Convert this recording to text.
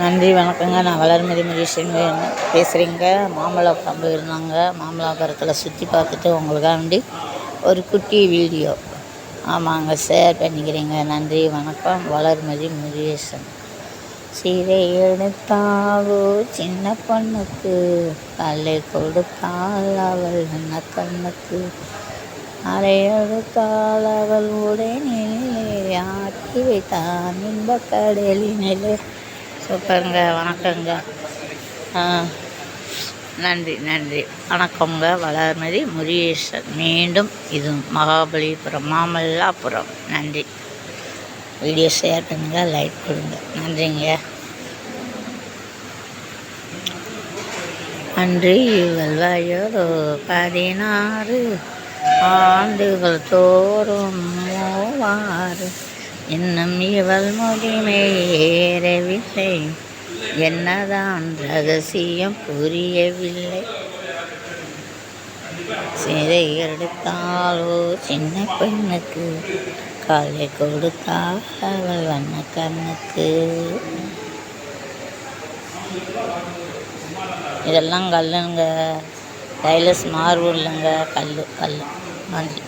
நன்றி வணக்கங்க. நான் வளர்மதி மகேஷன் பேசுகிறீங்க மாமல்லாபுரம் போயிருந்தாங்க. மாமல்லாபுரத்தில் சுற்றி பார்த்துட்டு உங்களுக்காண்டி ஒரு குட்டி வீடியோ. ஆமாங்க ஷேர் பண்ணிக்கிறீங்க. நன்றி வணக்கம். வளர்மதி முருகேசன் சீரை எடுத்தாவோ சின்ன பொண்ணுக்கு. கல்லை கொடுத்தாள் அவள் என்ன கண்ணுக்கு. அரை எடுத்தாள் அவள் உடனே ஆக்கி வைத்தான் இன்ப கடலினிலே சூப்பருங்க வணக்கங்க. நன்றி நன்றி. வணக்கங்க வளர்மதி முருகேசன். மீண்டும் இது மகாபலிபுரம் மாமல்லாபுரம். நன்றி. வீடியோ ஷேர் பண்ணுங்க லைக் கொடுங்க. நன்றிங்க. அன்று இவள் வயதோ பதினாறு. ஆண்டுகள் தோறும் மூவாறு. இன்னும் இவள் முடிமையேறவில்லை ஏறவில்லை. என்னதான் ரகசியம் புரியவில்லை. சிறை எடுத்தாலோ சின்ன பெண்ணுக்கு? காலை கொடுத்தால் அவள் வண்ண கண்ணுக்கு. இதெல்லாம் கல்லுங்க. டைலஸ் மார்பு இல்லைங்க கல் கல் நன்றி